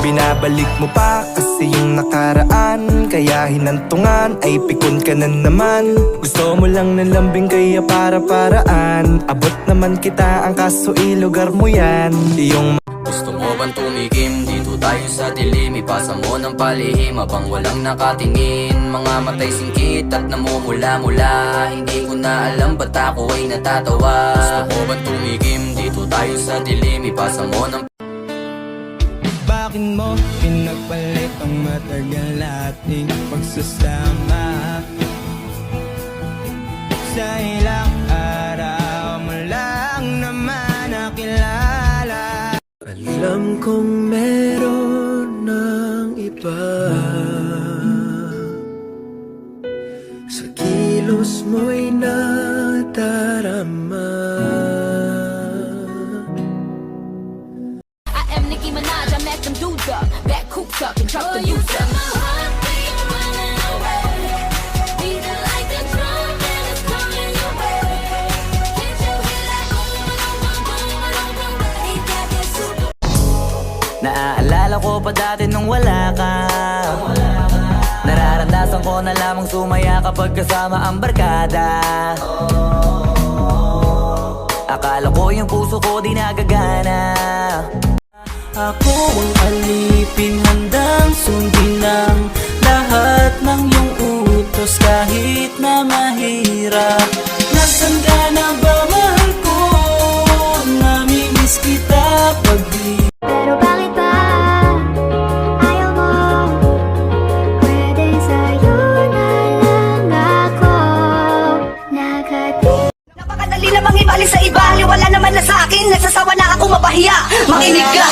Binabalik mo pa kasi yung nakaraan Kaya hinantungan ay pikon ka na naman. Gusto mo lang ng lambing kaya para-paraan Abot naman kita ang kaso ilugar mo yan. Iyong Gusto mo bang tumikim? Dito tayo sa dilim. Ipasa mo ng palihim Habang walang nakatingin. Mga matay singkit at namumula-mula Hindi ko na alam ba't ako ay natatawa. Gusto mo bang tumikim? Dito tayo sa dilim. Ipasa mo ng Bakit mo pinagpalit ang matagal nating pagsasama. Sa ilang araw mo lang naman nakilala. Alam kong meron ng iba. Sa kilos mo'y nadarama them dudes up, back cooped up and trucked the youth up. Naaalala ko pa dati nung wala ka. Nararandasan ko na lamang sumaya kapag kasama ang barkada. Akala ko yung puso ko di nagagana ng lahat ng iyong utos kahit na mahirap. Nasaan ka na ba mahal ko? Namimiss kita pag di Pero bakit ba ayaw mo? Pwede sa'yo na lang ako Nakati Napakadali namang ibalik sa iba. Wala naman na sa akin. Nasasawa na ako mapahiya Makinig ka